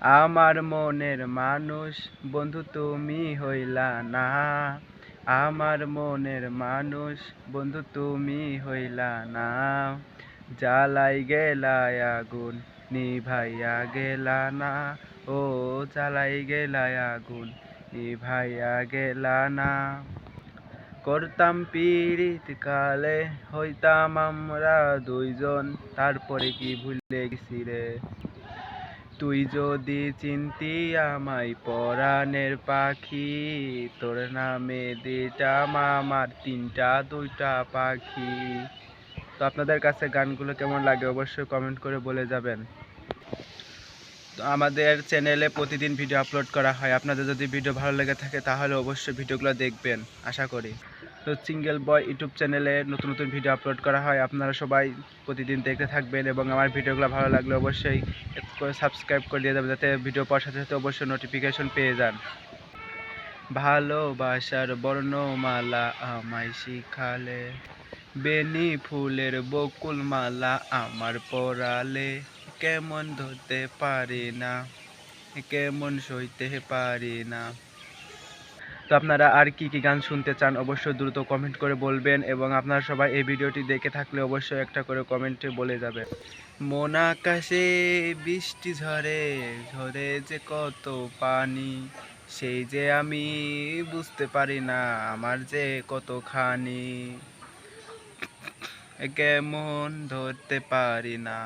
আমার মনের মানুষ, বন্ধু তুমি হইলা না। আমার মনের মানুষ, বন্ধু তুমি হইলা না। জ্বালাই গেলা আগুন, নিভাইয়া গেলা না। ও, জ্বালাই গেলা আগুন, নিভাইয়া গেলা না। করতাম পীড়িত কালে হইতাম আমরা দুইজন। তারপরে কি ভুলে গেছি রে? তুই যদি চিনতি আমায় পরাণের পাখি, তোর নামে দিতাম আমার তিনটা, দুইটা পাখি। তো আপনাদের কাছে গানগুলো কেমন লাগে অবশ্যই কমেন্ট করে বলে যাবেন। তো আমাদের চ্যানেলে প্রতিদিন ভিডিও আপলোড করা হয়। আপনাদের যদি ভিডিও ভালো লেগে থাকে তাহলে অবশ্যই ভিডিওগুলো দেখবেন। আশা করি। সিঙ্গেল বয় ইউটিউব চ্যানেলে নতুন নতুন ভিডিও আপলোড করা হয়। আপনারা সবাই প্রতিদিন দেখতে থাকবেন এবং আমার ভিডিওগুলো ভালো লাগলে অবশ্যই করে সাবস্ক্রাইব করে দিয়ে যাবেন যাতে ভিডিও পাওয়ার সাথে সাথে অবশ্যই নোটিফিকেশন পেয়ে যান। ভালোবাসার বর্ণমালা আমায় শিখালে, বেনি ফুলের বকুল মালা আমার পরালে। কেমন ধরতে পারি না, কেমন সইতে পারি না। তো আপনারা আর কি কি গান শুনতে চান অবশ্যই দ্রুত কমেন্ট করে বলবেন এবং আপনারা সবাই এই ভিডিওটি দেখে থাকলে অবশ্যই একটা করে কমেন্টে বলে যাবে। মন আকাশে বৃষ্টি ঝরে ঝরে যে কত পানি, সেই যে আমি বুঝতে পারি না আমার যে কতখানি। কেমন ধরতে পারি না।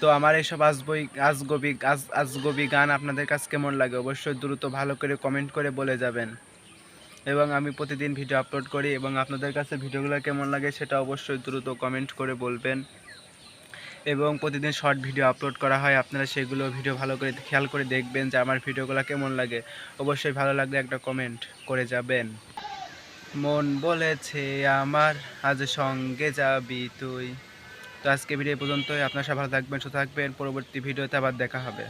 তো আমার এইসব আজবই, আজগবি, আজ, আজগবি গান আপনাদের কাছে কেমন লাগে? অবশ্যই দ্রুত ভালো করে কমেন্ট করে বলে যাবেন। এবং আমি প্রতিদিন ভিডিও আপলোড করি এবং আপনাদের কাছে ভিডিওগুলো কেমন লাগে সেটা অবশ্যই দ্রুত কমেন্ট করে বলবেন। এবং প্রতিদিন শর্ট ভিডিও আপলোড করা হয়, আপনারা সেগুলো ভিডিও ভালো করে খেয়াল করে দেখবেন যে আমার ভিডিওগুলো কেমন লাগে। অবশ্যই ভালো লাগলে একটা কমেন্ট করে যাবেন। মন বলেছে আমার, আজ সঙ্গে যাবি তুই। তো আজকে ভিডিও পর্যন্তই। আপনার সব ভালো থাকবেন, সুস্থ থাকবেন। পরবর্তী ভিডিওতে আবার দেখা হবে।